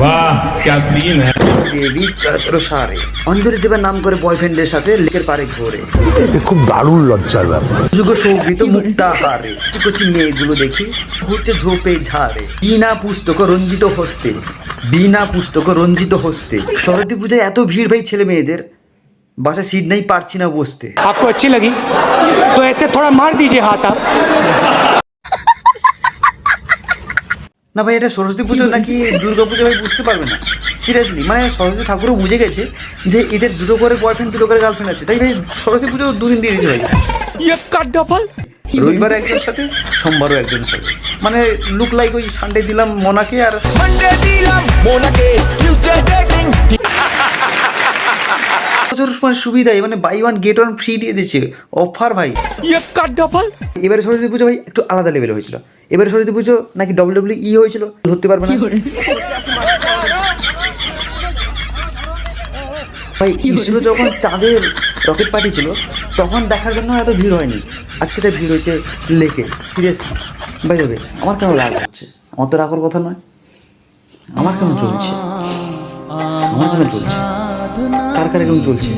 वाह क्या सीन है দেবী চরচর সারে অঞ্জলি দেবের নাম করে বয়ফ্রেন্ডের সাথে লেকের পারে ঘোরে এ খুব দারুণ লজ্জার ব্যাপার যুগ সৌভিত মুক্তা হারে কচি কচি মেয়েগুলো দেখি ঘুরছে ঝোপে ঝাড়ে বিনা পুস্তক রঞ্জিত হস্তে বিনা পুস্তক রঞ্জিত হস্তে সরস্বতী পূজায় এত ভিড় ভাই ছেলে মেয়েদের বাসা সিট নাই পারছি না বসতে आपको अच्छी लगी तो ऐसे थोड़ा मार दीजिए हाथ आप না ভাই এটা সরস্বতী পুজো নাকি দুর্গা পুজো ভাই বুঝতে পারবে না। সিরিয়াসলি মানে সরস্বতী ঠাকুরও বুঝে গেছে যে এদের দুটো করে বয়ফ্রেন্ড দুটো করে গার্লফ্রেন্ড আছে। তাই ভাই সরস্বতী পুজো দুদিন দিয়ে দিয়েছে ভাই। রবিবার একজনের সাথে সোমবারও একজন সাথে। মানে লুক লাইক ওই সানডে দিলাম মোনাকে আর বছর মানে সুবিধাই মানে buy one get one free দিয়ে দিচ্ছে। অফার ভাই। এবারে সরস্বতী পুজো ভাই একটু আলাদা লেভেল হয়েছিল। এবারে সরস্বতী পুজো নাকি ডব্লিউ ডব্লিউ ই হয়েছিল? ধরতে পারবে না। ভাই ইসরো যখন চাঁদের রকেট পাঠিয়েছিল তখন দেখার জন্য এত ভিড় হয়নি। আজকে তাই ভিড় হয়েছে লেকে সিরিয়াসলি ভাই দেবে আমার কেন রাগ হচ্ছে? আমার তো রাখার কথা নয়। আমার কেন চলছে আমার কেন চলছে কার কার কেমন চলছে